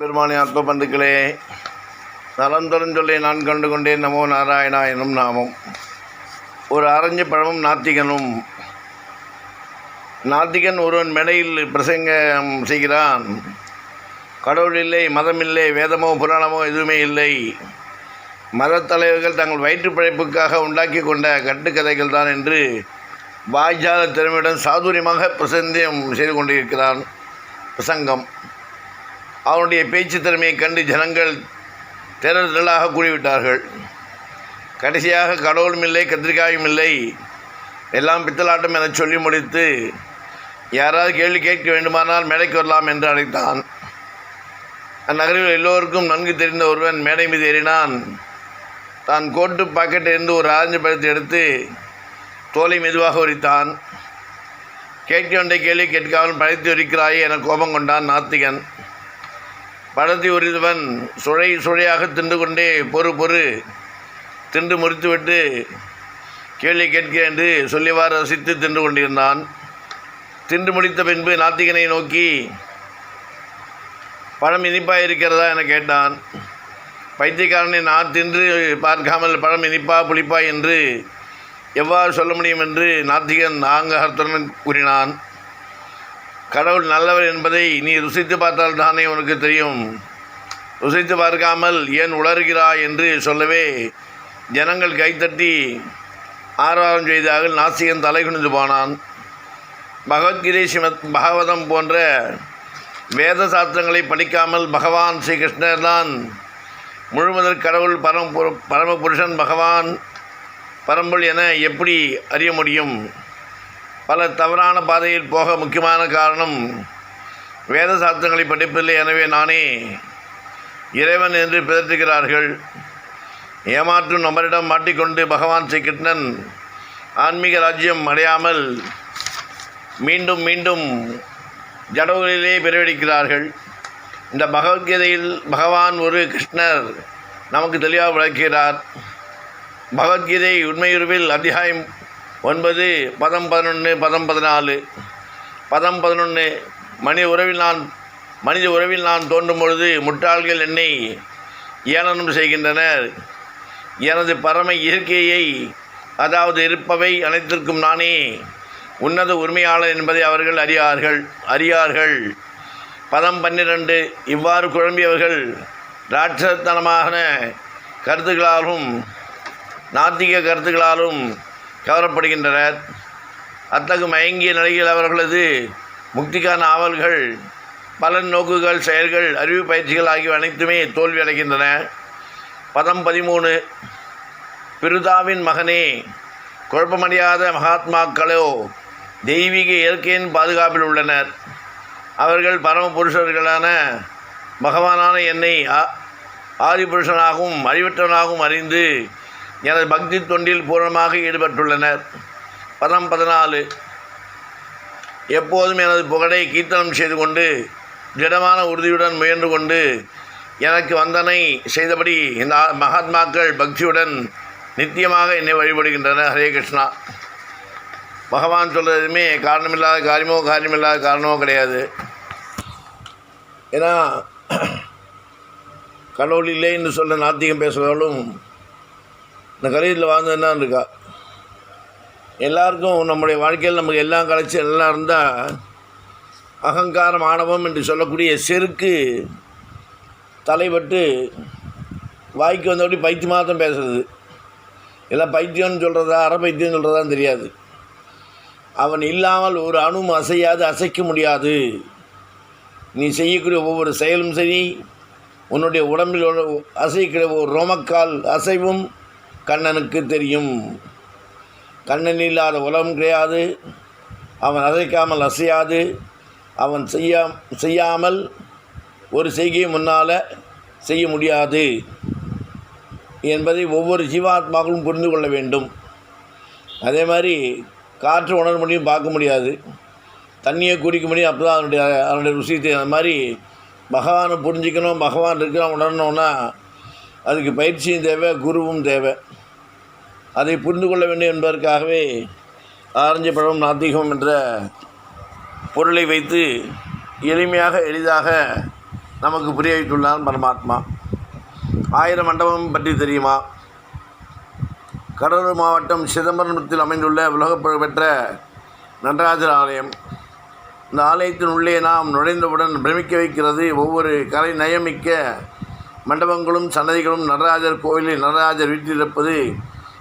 பெருமானி ஆத்ம பந்துக்களே நலந்தரும் சொல்லி நான் கண்டு கொண்டேன். நமோ நாராயணா எனும் நாமம். ஒரு ஆரஞ்சு பழமும் நாத்திகனும். நாத்திகன் ஒருவன் மேடையில் பிரசங்கம் செய்கிறான். கடவுள் இல்லை மதம் இல்லை வேதமோ புராணமோ எதுவுமே இல்லை. மதத் தலைவர்கள் தங்கள் வயிற்று பிழைப்புக்காக உண்டாக்கி கொண்ட கட்டுக்கதைகள் தான் என்று வாய்ஜால திறமையுடன் சாதுரியமாக பிரசந்தம் செய்து கொண்டிருக்கிறான் பிரசங்கம். அவனுடைய பேச்சு திறமையை கண்டு ஜனங்கள் திரள் திரளாக கூடிவிட்டார்கள் கடைசியாக கடவுளும் இல்லை கத்திரிக்காயும் இல்லை. எல்லாம் பித்தலாட்டம் என சொல்லி முடித்து யாராவது கேள்வி கேட்க வேண்டுமானால் மேடைக்கு வரலாம் என்று அழைத்தான். அந்நகரில் எல்லோருக்கும் நன்கு தெரிந்த ஒருவன் மேடை மீது ஏறினான். தான் கோட்டு பாக்கெட்டிலிருந்து ஒரு ஆரஞ்சு பழத்தை எடுத்து தோலை மெதுவாக உரித்தான். கேட்க வேண்டிய கேள்வி கேட்காமல் படைத்து உரிக்கிறாயே என கோபம் கொண்டான் நாத்திகன். பழத்தை உரிதவன் சுழை சுழையாக தின்று கொண்டே பொறு பொறு தின்று முறித்துவிட்டு கேள்வி கேட்க என்று சொல்லிவாறு ரசித்து தின்று கொண்டிருந்தான். தின்று முடித்த பின்பு நாத்திகனை நோக்கி பழம் இனிப்பாக இருக்கிறதா? என கேட்டான். பைத்தியக்காரனை நான் தின்று பார்க்காமல் பழம் இனிப்பா புளிப்பா என்று எவ்வாறு சொல்ல முடியும்? என்று நாத்திகன் ஆங்ககத்துடன் கூறினான். கடவுள் நல்லவர் என்பதை நீ ருசித்து பார்த்தால் தானே உனக்கு தெரியும். ருசித்து பார்க்காமல் ஏன் உளறுகிறாய் என்று சொல்லவே ஜனங்கள் கைத்தட்டி ஆரவாரம் செய்தார்கள். நாசிகன் தலை குனிந்து போனான். பகவத்கீதை ஸ்ரீமத் பகவதம் போன்ற வேத சாஸ்திரங்களை படிக்காமல் பகவான் ஸ்ரீகிருஷ்ணர் தான் முழுமுதற் கடவுள் பரம் பரமபுருஷன் பகவான் பரம்பொருள் என எப்படி அறிய முடியும்? பல தவறான பாதையில் போக முக்கியமான காரணம் வேத சாஸ்திரங்களை படிப்பதில்லை. எனவே நானே இறைவன் என்று பிதற்றுகிறார்கள் ஏமாற்றும் நபரிடம் மாட்டிக்கொண்டு பகவான் ஸ்ரீகிருஷ்ணன் ஆன்மீக ராஜ்யம் அடையாமல் மீண்டும் மீண்டும் ஜடவுகளிலே பிறவெடுக்கிறார்கள் இந்த பகவத்கீதையில் பகவான் ஒரு கிருஷ்ணர் நமக்கு தெளிவாக விளக்கிறார் பகவத்கீதை உண்மையுருவில் அத்தியாயம் ஒன்பது பதம் பதினொன்று பதம் பதினாலு. பதம் பதினொன்று மனித உறவில் நான் மனித உறவில் நான் தோன்றும் பொழுது முட்டாள்கள் என்னை ஏளனம் செய்கின்றனர். எனது பரம இயற்கையை அதாவது இருப்பவை அனைத்திற்கும் நானே உன்னத உரிமையாளர் என்பதை அவர்கள் அறியார்கள் அறியார்கள். பதம் பன்னிரண்டு இவ்வாறு குழம்பியவர்கள் ராட்சசத்தனமான கருத்துக்களாலும் நாத்திக கருத்துக்களாலும் கவரப்படுகின்றனர். அத்தகு மயங்கிய நிலையில் அவர்களது முக்திக்கான ஆவல்கள் பலன் நோக்குகள் செயல்கள் அறிவு பயிற்சிகள் ஆகியவை அனைத்துமே தோல்வி அடைகின்றன. பதம் பதிமூணு பிருதாவின் மகனே குழப்பமடையாத மகாத்மாக்களோ தெய்வீக இயற்கையின் பாதுகாப்பில் உள்ளனர். அவர்கள் பரம புருஷர்களான பகவானான என்னை ஆதிபுருஷனாகவும் அறிவற்றவனாகவும் அறிந்து எனது பக்தி தொண்டில் பூர்ணமாக ஈடுபட்டுள்ளனர். பதம் பதினாலு. எப்போதும் எனது புகழை கீர்த்தனம் செய்து கொண்டு திடமான உறுதியுடன் முயன்று கொண்டு எனக்கு வந்தனை செய்தபடி இந்த மகாத்மாக்கள் பக்தியுடன் நித்தியமாக என்னை வழிபடுகின்றனர். ஹரே கிருஷ்ணா. பகவான் சொல்கிறதுமே காரணமில்லாத காரியமோ காரியமில்லாத காரணமோ கிடையாது. ஏன்னா கடவுள் இல்லை என்று சொல்ல நாத்திகம் பேசுகிறவர்களும் இந்த கலியில் வாழ்ந்ததுன்னா இருக்கா? எல்லாருக்கும் நம்முடைய வாழ்க்கையில் நமக்கு எல்லாம் கலைச்சி எல்லாம் இருந்தால் அகங்காரம் ஆணவம் என்று சொல்லக்கூடிய செருக்கு தலைப்பட்டு வாய்க்கு வந்தபடி பைத்தியமாக தான் பேசுறது. எல்லாம் பைத்தியம்னு சொல்கிறதா அரை பைத்தியம்னு சொல்கிறதான்னு தெரியாது. அவன் இல்லாமல் ஒரு அணுவும் அசையாது அசைக்க முடியாது. நீ செய்யக்கூடிய ஒவ்வொரு செயலும் சரி உன்னுடைய உடம்பில் அசைக்கிற ஒரு ரோமக்கால் அசைவும் கண்ணனுக்கு தெரியும். கண்ணன் இல்லாத உலகம் கிடையாது. அவன் அசைக்காமல் அசையாது. அவன் செய்யா செய்யாமல் ஒரு செய்கையை முன்னால் செய்ய முடியாது என்பதை ஒவ்வொரு ஜீவாத்மாக்களும் புரிந்து கொள்ள வேண்டும். அதே மாதிரி காற்று உணர முடியும் பார்க்க முடியாது. தண்ணியை குடிக்க முடியும் அப்போ தான் அதனுடைய அதனுடைய ருசித்தை அந்த மாதிரி பகவானை புரிஞ்சிக்கணும் பகவான் இருக்கிறான் உணரணும்னா அதுக்கு பயிற்சியும் தேவை குருவும் தேவை. அதை புரிந்து கொள்ள வேண்டும் என்பதற்காகவே ஆரஞ்சு பழம் நாத்திகம் என்ற பொருளை வைத்து எளிமையாக எளிதாக நமக்கு புரிய வைத்துள்ளான் பரமாத்மா. ஆயிரம் மண்டபம் பற்றி தெரியுமா? கடலூர் மாவட்டம் சிதம்பரத்தில் அமைந்துள்ள உலகப் புகழ்பெற்ற நடராஜர் ஆலயம். இந்த ஆலயத்தின் உள்ளே நாம் நுழைந்தவுடன் பிரமிக்க வைக்கிறது ஒவ்வொரு கலை நயமிக்க மண்டபங்களும் சன்னதிகளும் நடராஜர் கோயிலில் நடராஜர் வீட்டில் இருப்பது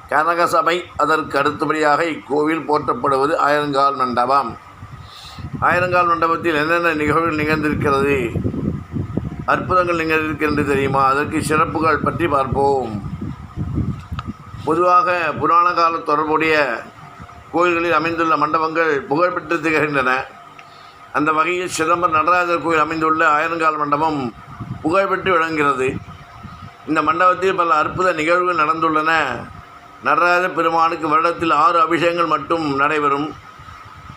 கனகசபை அதற்கு அடுத்தபடியாக இக்கோவில் போற்றப்படுவது ஆயிரங்கால் மண்டபம். ஆயிரங்கால் மண்டபத்தில் என்னென்ன நிகழ்வுகள் நிகழ்ந்திருக்கிறது? அற்புதங்கள் நிகழ்ந்திருக்கிறது தெரியுமா? அதற்கு சிறப்புகள் பற்றி பார்ப்போம். பொதுவாக புராண கால தொடர்புடைய கோயில்களில் அமைந்துள்ள மண்டபங்கள் புகழ்பெற்று திகழ்கின்றன. அந்த வகையில் சிதம்பரம் நடராஜர் கோயில் அமைந்துள்ள ஆயிரங்கால் மண்டபம் புகழ்பெற்று விளங்குகிறது. இந்த மண்டபத்தில் பல அற்புத நிகழ்வுகள் நடந்துள்ளன. நடராஜ பெருமானுக்கு வருடத்தில் ஆறு அபிஷேகங்கள் மட்டும் நடைபெறும்.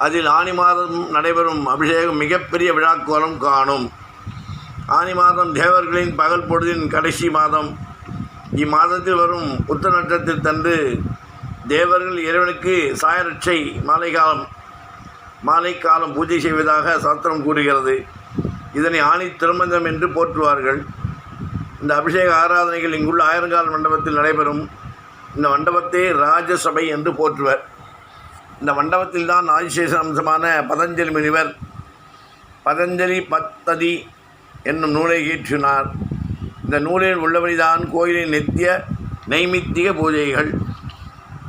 அதில் ஆனி மாதம் நடைபெறும் அபிஷேகம் மிகப்பெரிய விழாக்கோலம் காணும். ஆனி மாதம் தேவர்களின் பகல் பொழுதின் கடைசி மாதம். இம்மாதத்தில் வரும் உத்த நட்சத்திரத்தில் தன்று தேவர்கள் இறைவனுக்கு சாயரட்சை மாலை காலம் மாலை காலம் பூஜை செய்வதாக சாஸ்திரம் கூறுகிறது. இதனை ஆணி திருமந்தம் என்று போற்றுவார்கள். இந்த அபிஷேக ஆராதனைகள் இங்குள்ள ஆயிரங்கால் மண்டபத்தில் நடைபெறும். இந்த மண்டபத்தை ராஜசபை என்று போற்றுவர். இந்த மண்டபத்தில் தான் ஆதிசேஷ அம்சமான பதஞ்சலி முனிவர் பதஞ்சலி பத்ததி என்னும் நூலை இயற்றினார். இந்த நூலில் உள்ளபடிதான் கோயிலின் நித்திய நைமித்திய பூஜைகள்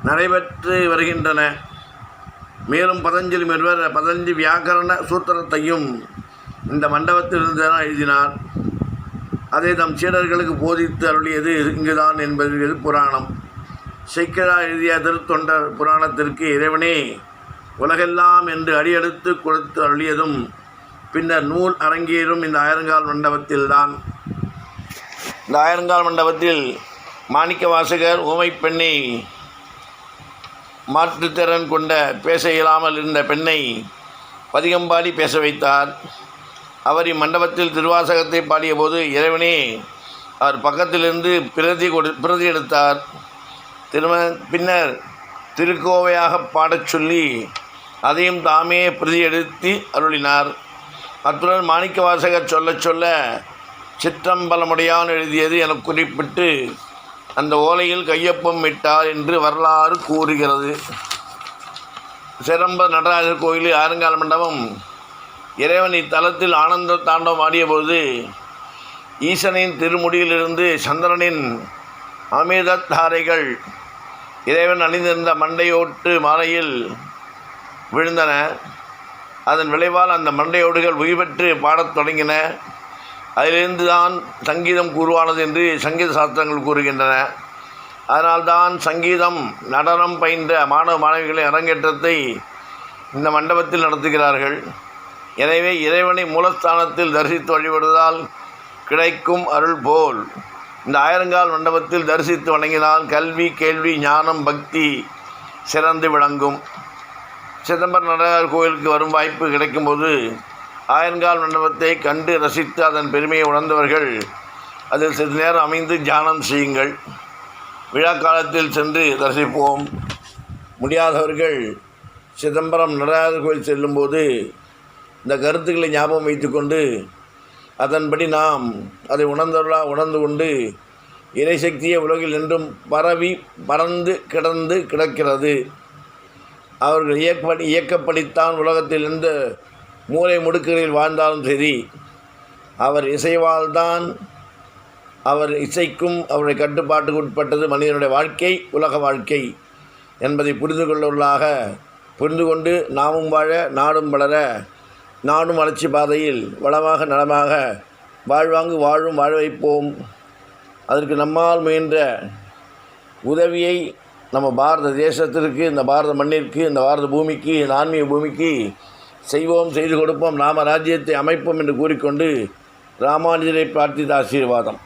நடைபெற்று வருகின்றன. மேலும் பதஞ்சலி முனிவர் பதஞ்சலி வியாக்கரண சூத்திரத்தையும் இந்த மண்டபத்திலிருந்து தான் எழுதினார். அதை தம் சீடர்களுக்கு போதித்து அருளியது இங்குதான் என்பது புராணம். சைக்கிரா எழுதிய திருத்தொண்டர் புராணத்திற்கு இறைவனே உலகெல்லாம் என்று அடியெடுத்து கொடுத்து அருளியதும் பின்னர் நூல் அரங்கேறும் இந்த ஆயிரங்கால் மண்டபத்தில்தான். இந்த ஆயிரங்கால் மண்டபத்தில் மாணிக்க வாசகர் ஊமை பெண்ணை மாற்றுத்திறன் கொண்ட பேச இயலாமல் இருந்த பெண்ணை பதிகம்பாடி பேச வைத்தார். அவர் இம்மண்டபத்தில் திருவாசகத்தை பாடியபோது இறைவனே அவர் பக்கத்திலிருந்து பிரதி கொடு பிரதி எடுத்தார். திரும பின்னர் திருக்கோவையாக பாடச் சொல்லி அதையும் தாமே பிரதி எடுத்து அருளினார். அத்துடன் மாணிக்கவாசகர் சொல்லச் சொல்ல சிற்றம்பலமுடையான் எழுதியது என குறிப்பிட்டு அந்த ஓலையில் கையொப்பம் இட்டார் என்று வரலாறு கூறுகிறது. சிரம்ப நடராஜர் கோயிலில் ஆறுங்கால் மண்டபம் இறைவன் இத்தலத்தில் ஆனந்த தாண்டவம் ஆடியபோது ஈசனின் திருமுடியிலிருந்து சந்திரனின் அமிர்தத்தாரைகள் இறைவன் அணிந்திருந்த மண்டையோட்டு மாலையில் விழுந்தன. அதன் விளைவால் அந்த மண்டையோடுகள் உயிர் பெற்று பாடத் தொடங்கின. அதிலிருந்து தான் சங்கீதம் கூறுவானது என்று சங்கீத சாஸ்திரங்கள் கூறுகின்றன. அதனால்தான் சங்கீதம் நடனம் பயின்ற மாணவ மாணவிகளின் அரங்கேற்றத்தை இந்த மண்டபத்தில் நடத்துகிறார்கள். எனவே இறைவனை மூலஸ்தானத்தில் தரிசித்து வழிபடுவதால் கிடைக்கும் அருள் போல். இந்த ஆயிரங்கால் மண்டபத்தில் தரிசித்து வணங்கினால் கல்வி கேள்வி ஞானம் பக்தி சிறந்து விளங்கும். சிதம்பரம் நடராஜர் கோயிலுக்கு வரும் வாய்ப்பு கிடைக்கும்போது ஆயிரங்கால் மண்டபத்தை கண்டு ரசித்து அதன் பெருமையை உணர்ந்தவர்கள் அதில் சிறிது நேரம் அமைந்து தியானம் செய்யுங்கள். விழா காலத்தில் சென்று தரிசிப்போம். முடியாதவர்கள் சிதம்பரம் நடராஜர் கோயில் செல்லும்போது இந்த கருத்துக்களை ஞாபகம் வைத்துக்கொண்டு அதன்படி நாம் அதை உணர்ந்தருளா உணர்ந்து கொண்டு இறைசக்தியை உலகில் என்றும் பரவி பறந்து கிடந்து கிடக்கிறது. அவர்கள் இயக்கப்படி இயக்கப்படித்தான் உலகத்தில் எந்த மூலை முடுக்குகளில் வாழ்ந்தாலும் சரி அவர் இசைவால்தான் அவர் இசைக்கும் அவருடைய கட்டுப்பாட்டுக்கு உட்பட்டது மனிதனுடைய வாழ்க்கை உலக வாழ்க்கை என்பதை புரிந்து கொள்ளவர்களாக புரிந்து கொண்டு நாமும் வாழ நாடும் வளர நானும் வளர்ச்சி பாதையில் வளமாக நலமாக வாழ்வாங்கு வாழும் வாழ வைப்போம். அதற்கு நம்மால் முயன்ற உதவியை நம்ம பாரத தேசத்திற்கு இந்த பாரத மண்ணிற்கு இந்த பாரத பூமிக்கு இந்த ஆன்மீக பூமிக்கு செய்வோம் செய்து கொடுப்போம். நாம ராஜ்யத்தை அமைப்போம் என்று கூறிக்கொண்டு ராமானுஜரை பிரார்த்தித்த ஆசீர்வாதம்.